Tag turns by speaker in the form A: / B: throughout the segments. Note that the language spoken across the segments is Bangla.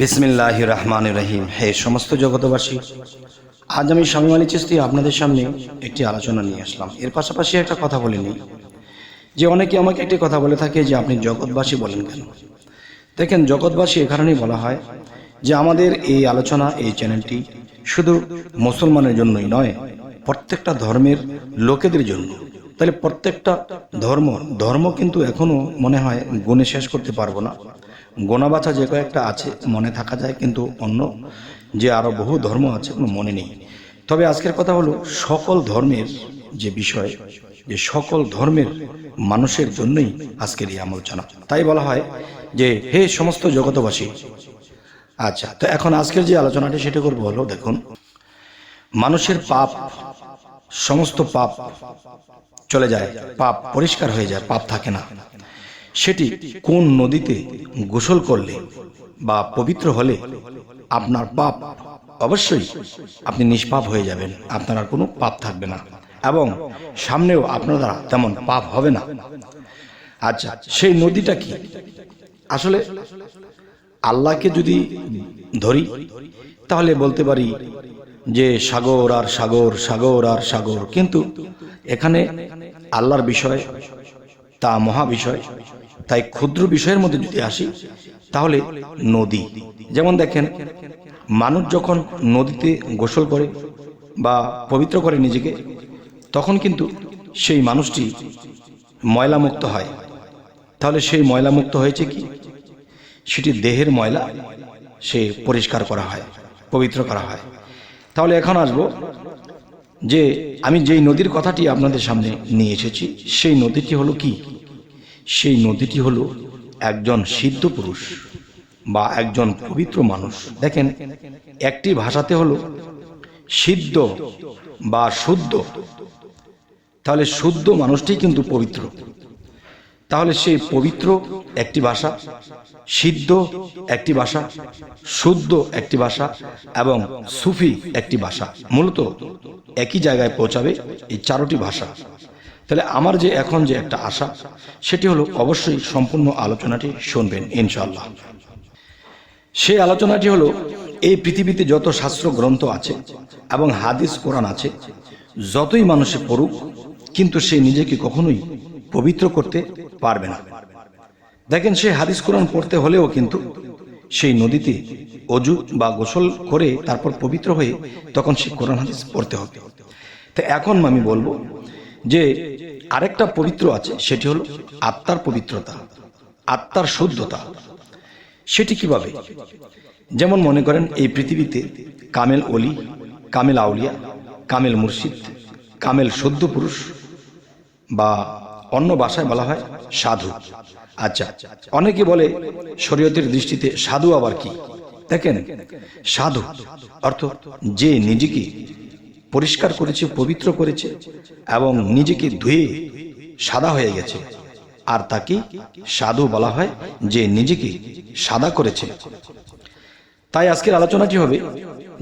A: বিসমিল্লাহ রহমান রহিম। হে সমস্ত জগতবাসী আজ আমি স্বামী আলী চিস্তি আপনাদের সামনে একটি আলোচনা নিয়ে আসলাম। এর পাশাপাশি একটা কথা বলে নিই, যে অনেকে আমাকে একটি কথা বলে থাকে, যে আপনি জগৎবাসী বলেন কেন? দেখেন, জগৎবাসী এ কারণেই বলা হয় যে আমাদের এই আলোচনা, এই চ্যানেলটি শুধু মুসলমানের জন্যই নয়, প্রত্যেকটা ধর্মের লোকেদের জন্য। তাহলে প্রত্যেকটা ধর্ম ধর্ম কিন্তু এখনও মনে হয় গুণে শেষ করতে পারব না। গোনা বাছা যে কয়েকটা আছে, মনে থাকা যায়, কিন্তু অন্য যে আরও বহু ধর্ম আছে, কোনো মনে নেই। তবে আজকের কথা হলো, সকল ধর্মের যে বিষয়, যে সকল ধর্মের মানুষের জন্যই আজকের এই আলোচনা। তাই বলা হয় যে, হে সমস্ত জগতবাসী আচ্ছা তো এখন আজকের যে আলোচনাটি সেটা করব হলো, দেখুন, মানুষের পাপ, সমস্ত পাপ চলে যায়, পাপ পরিষ্কার হয়ে যায়, পাপ থাকে না। সেটি কোন নদীতে গোসল করলে বা পবিত্র হলে আপনার পাপ অবশ্যই আপনি নিষ্পাপ হয়ে যাবেন, আপনার আর কোনো পাপ থাকবে না এবং সামনেও আপনার দ্বারা তেমন পাপ হবে না। আচ্ছা সেই নদীটা কি? আসলে আল্লাহকে যদি ধরি, তাহলে বলতে পারি যে সাগর আর সাগর সাগর আর সাগর। কিন্তু এখানে আল্লাহর বিষয়, তা মহা বিষয় তাই ক্ষুদ্র বিষয়ের মধ্যে যদি আসি, তাহলে নদী। যেমন দেখেন, মানুষ যখন নদীতে গোসল করে বা পবিত্র করে নিজেকে, তখন কিন্তু সেই মানুষটি ময়লামুক্ত হয়। তাহলে সেই ময়লামুক্ত হয়েছে কি? সেটি দেহের ময়লা সে পরিষ্কার করা হয়, পবিত্র করা হয়। তাহলে এখন আসব যে আমি যেই নদীর কথাটি আপনাদের সামনে নিয়ে এসেছি, সেই নদীটি হলো কি? সেই নদীটি হলো একজন সিদ্ধ পুরুষ বা একজন পবিত্র মানুষ। দেখেন, একটি ভাষাতে হলো সিদ্ধ বা শুদ্ধ। তাহলে শুদ্ধ মানুষটি কিন্তু পবিত্র। তাহলে সেই পবিত্র একটি ভাষা, সিদ্ধ একটি ভাষা, শুদ্ধ একটি ভাষা এবং সুফি একটি ভাষা মূলত একই জায়গায় পৌঁছাবে এই চারটি ভাষা। তাহলে আমার যে এখন যে একটা আশা, সেটি হলো অবশ্যই সম্পূর্ণ আলোচনাটি শুনবেন ইনশাল্লাহ সেই আলোচনাটি হলো, এই পৃথিবীতে যত শাস্ত্র গ্রন্থ আছে এবং হাদিস, কোরআন আছে, যতই মানুষে পড়ুক, কিন্তু সে নিজেকে কখনোই পবিত্র করতে পারবে না। দেখেন, সে হাদিস, কোরআন পড়তে হলেও কিন্তু সেই নদীতে অজু বা গোসল করে তারপর পবিত্র হয়ে তখন সে কোরআন, হাদিস পড়তে হবে। তো এখন আমি বলব যে আরেকটা পবিত্র আছে, সেটি হলো আত্মার পবিত্রতা, আত্মার শুদ্ধতা। সেটি কীভাবে? যেমন মনে করেন, এই পৃথিবীতে কামেল অলি কামেল আউলিয়া, কামেল মুর্শিদ, কামেল শুদ্ধ পুরুষ বা অন্য ভাষায় বলা হয় সাধু। আচ্ছা অনেকে বলে শরীয়তের দৃষ্টিতে সাধু আবার কি? দেখেন, সাধু অর্থ যে নিজেকে পরিষ্কার করেছে, পবিত্র করেছে এবং নিজেকে ধুয়ে সাদা হয়ে গেছে। আর তাকে সাধু বলা হয় যে নিজেকে সাদা করেছে। তাই আজকের আলোচনাটি হবে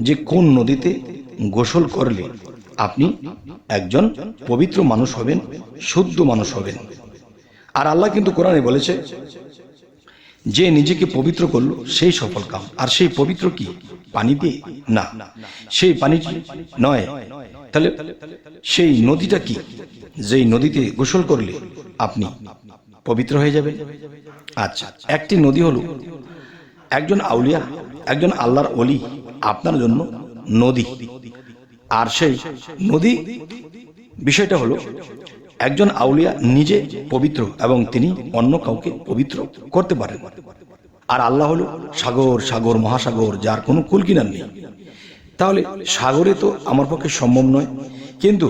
A: যে কোন নদীতে গোসল করলে আপনি একজন পবিত্র মানুষ হবেন, শুদ্ধ মানুষ হবেন। আর আল্লাহ কিন্তু কোরআনে বলেছে যে নিজেকে পবিত্র করল, সেই সফল কাম। আর সেই পবিত্র কি? পানি দিয়ে? না। সেই পানিটি নয়। তাহলে সেই নদীটা কি? যেই নদীতে গোসল করলে আপনি পবিত্র হয়ে যাবেন। আচ্ছা একটি নদী হলো একজন আউলিয়া, একজন আল্লাহর অলি আপনার জন্য নদী। আর সেই নদী, বিষয়টা হলো একজন আউলিয়া নিজে পবিত্র এবং তিনি অন্য কাউকে পবিত্র করতে পারেন। আর আল্লাহ হলো সাগর সাগর, মহাসাগর, যার কোনো কুলকিনার নেই। তাহলে সাগরে তো আমার পক্ষে সম্ভব নয়। কিন্তু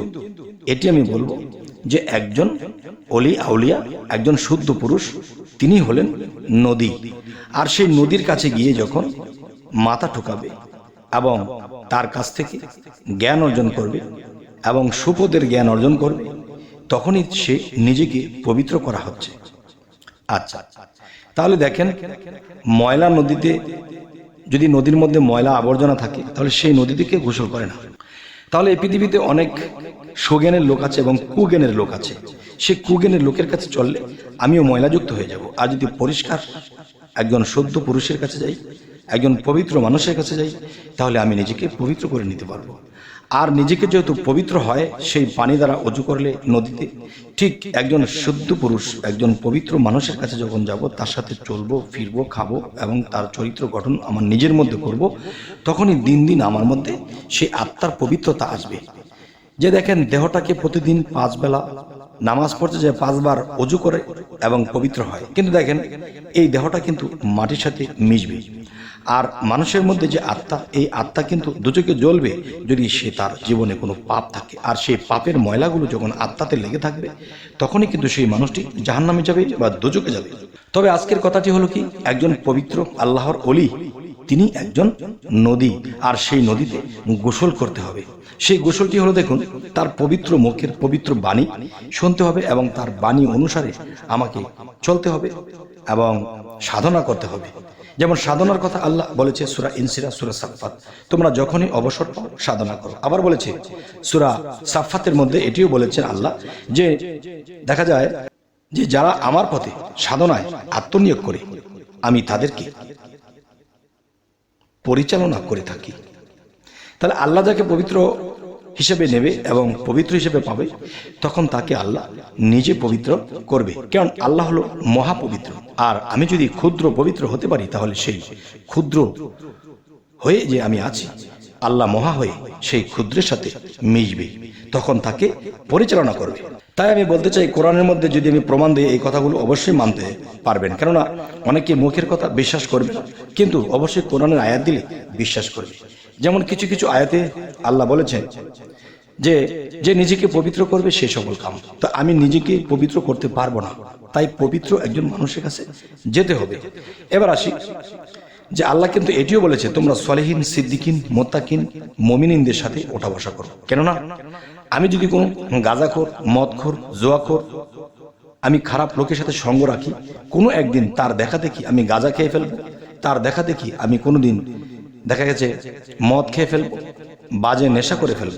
A: এটি আমি বলব যে একজন অলি আউলিয়া, একজন শুদ্ধ পুরুষ, তিনি হলেন নদী। আর সেই নদীর কাছে গিয়ে যখন মাথা ঠোকাবে এবং তার কাছ থেকে জ্ঞান অর্জন করবে এবং সুপদের জ্ঞান অর্জন করবে তখনই সে নিজেকে পবিত্র করা হচ্ছে। আচ্ছা তাহলে দেখেন, ময়লা নদীতে যদি নদীর মধ্যে ময়লা আবর্জনা থাকে, তাহলে সেই নদী থেকে গোসল করে না? তাহলে এই পৃথিবীতে অনেক সুজ্ঞানের লোক আছে এবং কুজ্ঞানের লোক আছে। সে কুজ্ঞানের লোকের কাছে চললে আমিও ময়লাযুক্ত হয়ে যাব। আর যদি পরিষ্কার একজন সদ্য পুরুষের কাছে যাই, একজন পবিত্র মানুষের কাছে যাই, তাহলে আমি নিজেকে পবিত্র করে নিতে পারব। আর নিজেকে যেহেতু পবিত্র হয়, সেই পানি দ্বারা অজু করলে নদীতে ঠিক একজন শুদ্ধ পুরুষ, একজন পবিত্র মানুষের কাছে যখন যাব, তার সাথে চলবো, ফিরবো, খাব এবং তার চরিত্র গঠন আমার নিজের মধ্যে করব, তখনই দিন দিন আমার মধ্যে সেই আত্মার পবিত্রতা আসবে। যে দেখেন, দেহটাকে প্রতিদিন পাঁচ বেলা নামাজ পড়তে যায় পাঁচবার অজু করে এবং পবিত্র হয়। কিন্তু দেখেন, এই দেহটা কিন্তু মাটির সাথে মিশবে। আর মানুষের মধ্যে যে আত্মা, এই আত্মা কিন্তু দুচোখে জ্বলবে যদি সে তার জীবনে কোনো পাপ থাকে। আর সেই পাপের ময়লাগুলো যখন আত্মাতে লেগে থাকবে, তখনই কিন্তু সেই মানুষটি জাহান্নামে যাবে বা দুচোখে যাবে। তবে আজকের কথাটি হলো কি? একজন পবিত্র আল্লাহর অলি তিনি একজন নদী, আর সেই নদীতে গোসল করতে হবে। সেই গোসলটি হলো দেখুন, তার পবিত্র মুখের পবিত্র বাণী শুনতে হবে এবং তার বাণী অনুসারে আমাকে চলতে হবে এবং সাধনা করতে হবে। যেমন সাধনার কথা আল্লাহ বলেছে সুরা ইনসিরা, সুরা সাফাত তোমরা যখনই অবসর পাও, সাধনা করো। আবার বলেছে, সুরা সাফাতের মধ্যে এটিও বলেছেন আল্লাহ যে, দেখা যায় যে যারা আমার পথে সাধনায় আত্মনিয়োগ করে, আমি তাদেরকে পরিচালনা করে থাকি। তাহলে আল্লাহ যাকে পবিত্র হিসেবে নেবে এবং পবিত্র হিসেবে পাবে, তখন তাকে আল্লাহ নিজে পবিত্র করবে। কারণ আল্লাহ হলো মহাপবিত্র। আর আমি যদি ক্ষুদ্র পবিত্র হতে পারি, তাহলে সেই ক্ষুদ্র হয়ে যে আমি আছি, আল্লাহ মহা হয়ে সেই ক্ষুদ্রের সাথে মিশবে, তখন তাকে পরিচালনা করবে। তাই আমি বলতে চাই, কোরআনের মধ্যে যদি আমি প্রমাণ দিই এই কথাগুলো অবশ্যই মানতে পারবেন। কেননা, অনেকে মুখের কথা বিশ্বাস করবে, কিন্তু অবশ্যই কোরআনের আয়াত দিলে বিশ্বাস করবে। যেমন কিছু কিছু আয়াতে আল্লাহ বলেছেন যে যে নিজেকে পবিত্র করবে, সে সকল কাম। তো আমি নিজেকে পবিত্র করতে পারব না। তাই পবিত্র একজন মানুষের কাছে যেতে হবে। এবার আসি যে, আল্লাহ কিন্তু এটিও বলেছে, তোমরা সলেহীন, সিদ্দিকিন, মোত্তাকিন, মমিনিনদের সাথে ওঠা বসা করো। কেননা, আমি যদি কোনো গাঁজাখোর, মদখোর, জোয়াখোর, আমি খারাপ লোকের সাথে সঙ্গ রাখি, কোনো একদিন তার দেখা দেখি আমি গাঁজা খেয়ে ফেলব? তার দেখা দেখি আমি কোনোদিন দেখা গেছে, মদ খেয়ে ফেলব, বাজে নেশা করে ফেলব।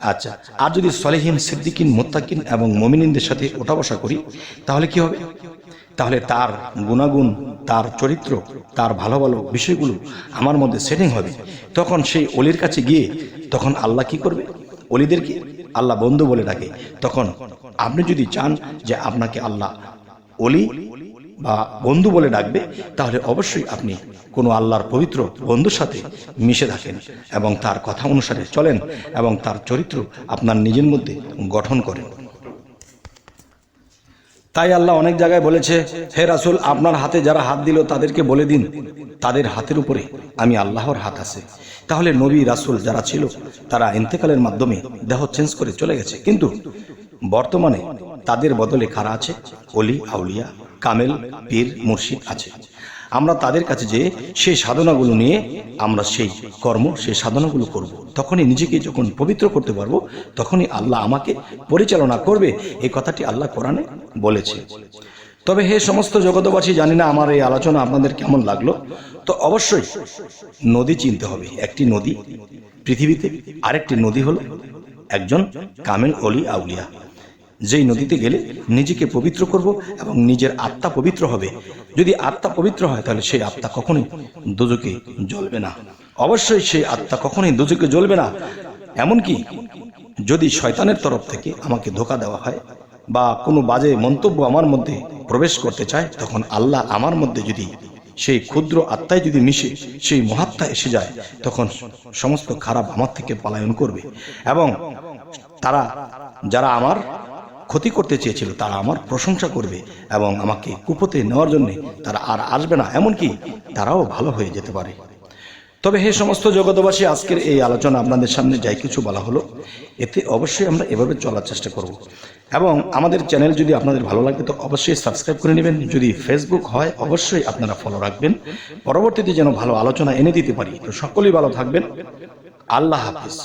A: আচ্ছা আর যদি সলেহীন, সিদ্দিকিন, মোত্তাকিন এবং মমিনিনদের সাথে ওঠা বসা করি, তাহলে কি হবে? তাহলে তার গুণাগুণ, তার চরিত্র, তার ভালো ভালো বিষয়গুলো আমার মধ্যে সেটিং হবে। তখন সেই অলির কাছে গিয়ে, তখন আল্লাহ কি করবে? অলিদেরকে আল্লাহ বন্ধু বলে ডাকে। তখন আপনি যদি চান যে আপনাকে আল্লাহ অলি বা বন্ধু বলে ডাকবে, তাহলে অবশ্যই আপনি কোনো আল্লাহর পবিত্র বন্ধুর সাথে মিশে থাকেন এবং তার কথা অনুসারে চলেন এবং তার চরিত্র আপনার নিজের মধ্যে গঠন করেন। তাই আল্লাহ অনেক জায়গায় বলেছে, হে রাসুল, আপনার হাতে যারা হাত দিল তাদেরকে বলে দিন, তাদের হাতের উপরে আমি আল্লাহর হাত আছে। তাহলে নবী রাসুল যারা ছিল, তারা ইন্তেকালের মাধ্যমে দেহ চেঞ্জ করে চলে গেছে। কিন্তু বর্তমানে তাদের বদলে কারা আছে? অলি আউলিয়া কামেল, পীর, মুর্শিদ আছে। আমরা তাদের কাছে যে সেই সাধনাগুলো নিয়ে আমরা সেই কর্ম, সেই সাধনাগুলো করব। তখনই নিজেকে যখন পবিত্র করতে পারব, তখনই আল্লাহ আমাকে পরিচালনা করবে। এই কথাটি আল্লাহ কোরআনে বলেছে। তবে হে সমস্ত জগতবাসী জানি না আমার এই আলোচনা আপনাদের কেমন লাগল। তো অবশ্যই নদী চিনতে হবে। একটি নদী, পৃথিবীতে আরেকটি নদী হলো একজন কামেল অলি আউলিয়া। যেই নদীতে গেলে নিজেকে পবিত্র করব এবং নিজের আত্মা পবিত্র হবে। যদি আত্মা পবিত্র হয়, তাহলে সেই আত্মা কখনোই দুজকে জ্বলবে না। অবশ্যই সেই আত্মা কখনোই দুজকে জ্বলবে না। এমনকি যদি শয়তানের তরফ থেকে আমাকে ধোকা দেওয়া হয় বা কোনো বাজে মন্তব্য আমার মধ্যে প্রবেশ করতে চায়, তখন আল্লাহ আমার মধ্যে যদি সেই ক্ষুদ্র আত্মায় যদি মিশে, সেই মহাত্মা এসে যায়, তখন সমস্ত খারাপ আমার থেকে পালায়ন করবে। এবং তারা, যারা আমার ক্ষতি করতে চেয়েছিল, তারা আমার প্রশংসা করবে এবং আমাকে কুপোতে নেওয়ার জন্যে তারা আর আসবে না, এমনকি তারাও ভালো হয়ে যেতে পারে। তবে হে সমস্ত জগতবাসী আজকের এই আলোচনা আপনাদের সামনে যাই কিছু বলা হলো। এতে অবশ্যই আমরা এভাবে চলার চেষ্টা করব। এবং আমাদের চ্যানেল যদি আপনাদের ভালো লাগে, তো অবশ্যই সাবস্ক্রাইব করে নেবেন। যদি ফেসবুক হয়, অবশ্যই আপনারা ফলো রাখবেন। পরবর্তীতে যেন ভালো আলোচনা এনে দিতে পারি, তো সকলেই ভালো থাকবেন। আল্লাহ হাফিজ।